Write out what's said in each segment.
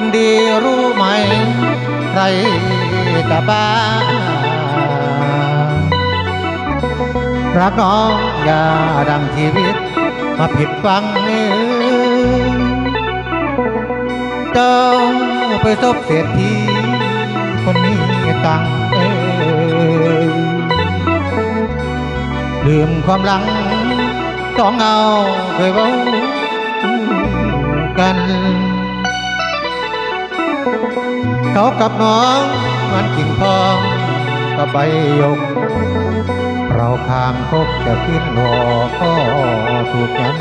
คนดีรู้ไหม ใครจะบ้า รักน้องอย่าดังชีวิต มาผิดฟังเนื้เจ้าไปซบเศรษฐีคนนี้ตังเอ้ยลืมความหลังสองเอาเคยเว้ากัน เขากับน้องมันกิ่งทองกับใบยก เราข้างคบจะขึ้นหอก็ถูกยัน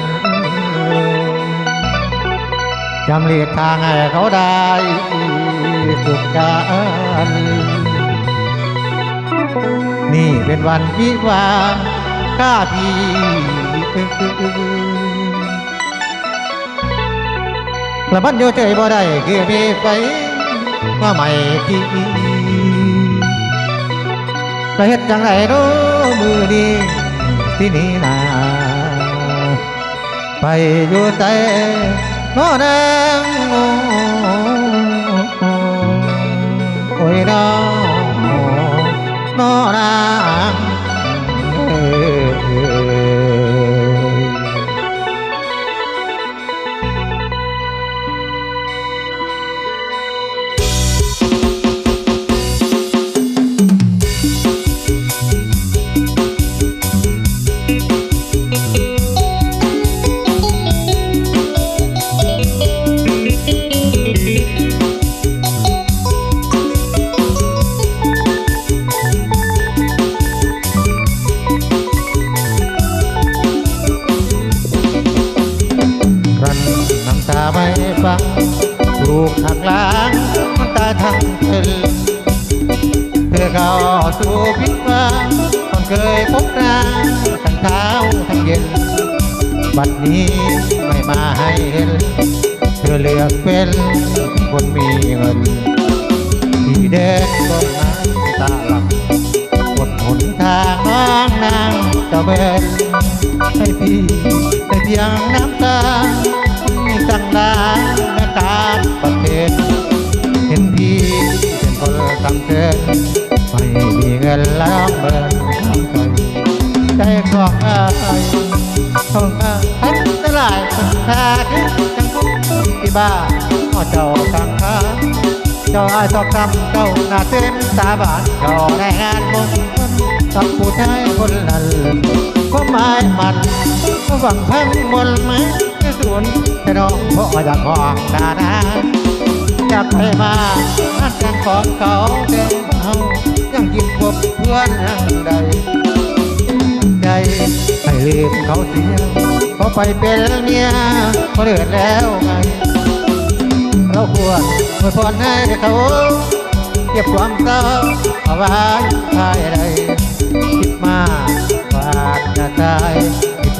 จำเลียกทางให้เขาได้สุขการนี่เป็นวันวิวาห์ข้าพี่ละมันอยู่ใจบ่ได้คือมีไฟ ว่าไม่พี่จะเฮ็ดจังไรรู้มือดีที่นี่นาไปอยู่ใจโน่นาง ไม่ฟังถูกหักล้างน้ำตาทั้งเป็นเพื่อเข้าสู่พิษวังคนเคยพบนางทั้งเช้าทั้งเย็นบัดนี้ไม่มาให้เห็น เธอเลือกเป็นคนมีเงินที่เดินบนน้ำตาหลังบนหนทางน้องนางจะเบ็นให้พี่แต่เพียงน้ำตา ตั้งนานและการประเทศเห็นพี่เป็นคนกำเกินไม่มีเงินแล้วเบินทางไกลใจของอายของอายทั้งตลายคนทาที่จังคุกที่บ้าพ่อเจ้ากังคาเจ้าอายต่อกรรมเจ้าหน้าเส้นสาบานเจ้าในงานมงคลกับผู้ชายคนนั้นก็หมายมันหวังพังบนไม้ สวนแต่น้องพ่ออยากของดานาอยากไปมาอันแกงของเขาเดิมเฮายังกินพบเพื่อนยังใดใจให้ลืมเขาเสียเขาไปเป็นเมียเขาเดือดแล้วไงเราควรเมื่อพรให้เขาเก็บความเศร้าเอาไว้ภายใดคิดมากวาดจ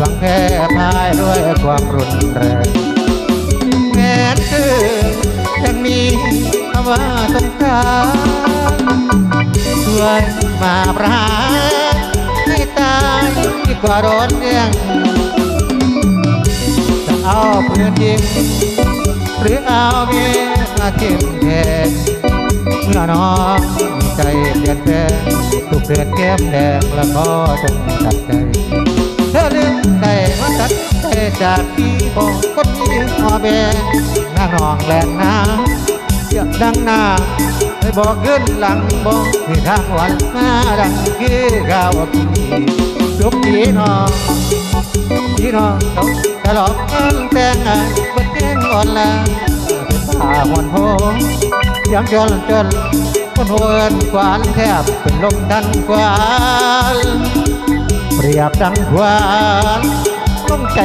ะตายผิดหวังแค่พายด้วยความรุนแรงแม้คือยังมีคำว่าสงสารช่วยมาประหารให้ตายดีกว่าโดนแย่งจะเอาปืนยิงหรือเอาเมียมาทิ่มแทงเมื่อน้องใจเปลี่ยนแปลงถูกเดือดแก้มแดงแล้วก็จงตัดใจ ลืมได้มาตัดใจจากที่บอกคนมีหอแบงนางนองแลนน้ำเสียงดังนาให้บอกขึ้นหลังบอกคือทางวันมาดังคือข้าวพี่จุกพี่น้องพี่น้องเขาตลอดกันแต่งงานบนเต้นอ่อนแรงเป็นตาหวนโพยังจนจนคนหัวนกวานแทบเป็นลมทันกวาน เปรียบดังหวานลงใจ